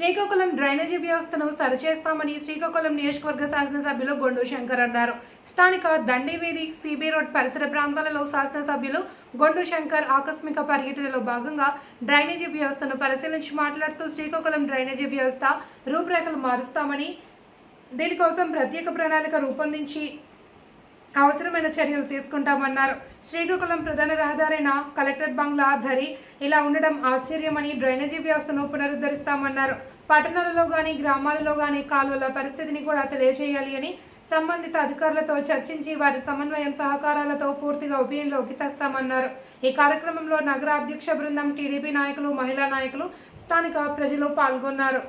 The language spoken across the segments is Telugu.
శ్రీకాకుళం డ్రైనేజీ వ్యవస్థను సరిచేస్తామని శ్రీకాకుళం నియోజకవర్గ శాసనసభ్యులు గొండు శంకర్ అన్నారు. స్థానిక దండివీధి సిబి రోడ్ పరిసర ప్రాంతాలలో శాసనసభ్యులు గొండు శంకర్ ఆకస్మిక పర్యటనలో భాగంగా డ్రైనేజీ వ్యవస్థను పరిశీలించి మాట్లాడుతూ శ్రీకాకుళం డ్రైనేజీ వ్యవస్థ రూపురేఖలు మారుస్తామని దీనికోసం ప్రత్యేక ప్రణాళిక రూపొందించి అవసరమైన చర్యలు తీసుకుంటామన్నారు. శ్రీకాకుళం ప్రధాన రహదారైన కలెక్టర్ బంగ్లా ధరి ఇలా ఉండడం ఆశ్చర్యమని డ్రైనేజీ వ్యవస్థను పునరుద్ధరిస్తామన్నారు. పట్టణాలలో కానీ గ్రామాలలో కానీ కాలువల పరిస్థితిని కూడా తెలియజేయాలి అని సంబంధిత అధికారులతో చర్చించి వారి సమన్వయం సహకారాలతో పూర్తిగా ఉపయోగంలోకి తెస్తామన్నారు. ఈ కార్యక్రమంలో నగర అధ్యక్ష బృందం టీడీపీ నాయకులు మహిళా నాయకులు స్థానిక ప్రజలు పాల్గొన్నారు.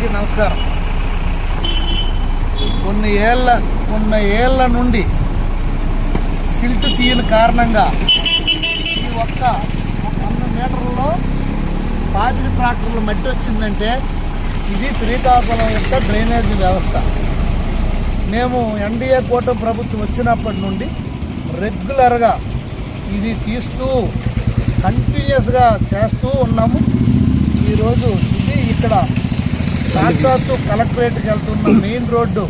అందరికీ నమస్కారం. కొన్ని ఏళ్ళ కొన్ని ఏళ్ళ నుండి సిల్ట్ తీయని కారణంగా ఈ ఒక్క వంద మీటర్లలో పాతిక ట్రాక్టర్లు మట్టి వచ్చిందంటే ఇది శ్రీకాకుళం యొక్క డ్రైనేజీ వ్యవస్థ. మేము ఎన్డీఏ కూటమి ప్రభుత్వం వచ్చినప్పటి నుండి రెగ్యులర్గా ఇది తీస్తూ కంటిన్యూస్గా చేస్తూ ఉన్నాము. ఈరోజు ఇది ఇక్కడ సాక్షాత్తు కలెక్టరేట్కి వెళ్తున్న మెయిన్ రోడ్డు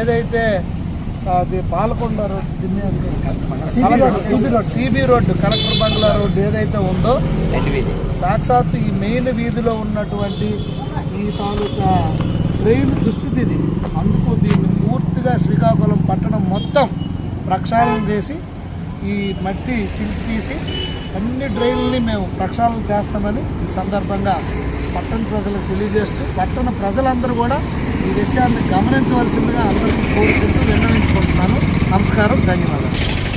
ఏదైతే అది Palakonda road CB road collector బంగ్లా రోడ్డు ఏదైతే ఉందో సాక్షాత్తు ఈ మెయిన్ వీధిలో ఉన్నటువంటి ఈ తాలూకా ట్రైన్ దుస్థితి ఇది. అందుకు దీన్ని పూర్తిగా శ్రీకాకుళం పట్టణం మొత్తం ప్రక్షాళన చేసి ఈ మట్టి సిల్క్ తీసి అన్ని డ్రైన్లని మేము ప్రక్షాళన చేస్తామని ఈ సందర్భంగా పట్టణ ప్రజలకు తెలియజేస్తూ పట్టణ ప్రజలందరూ కూడా ఈ విషయాన్ని గమనించవలసిందిగా అందరికీ కోరుకుంటూ విన్నవించుకుంటున్నాను. నమస్కారం ధన్యవాదాలు.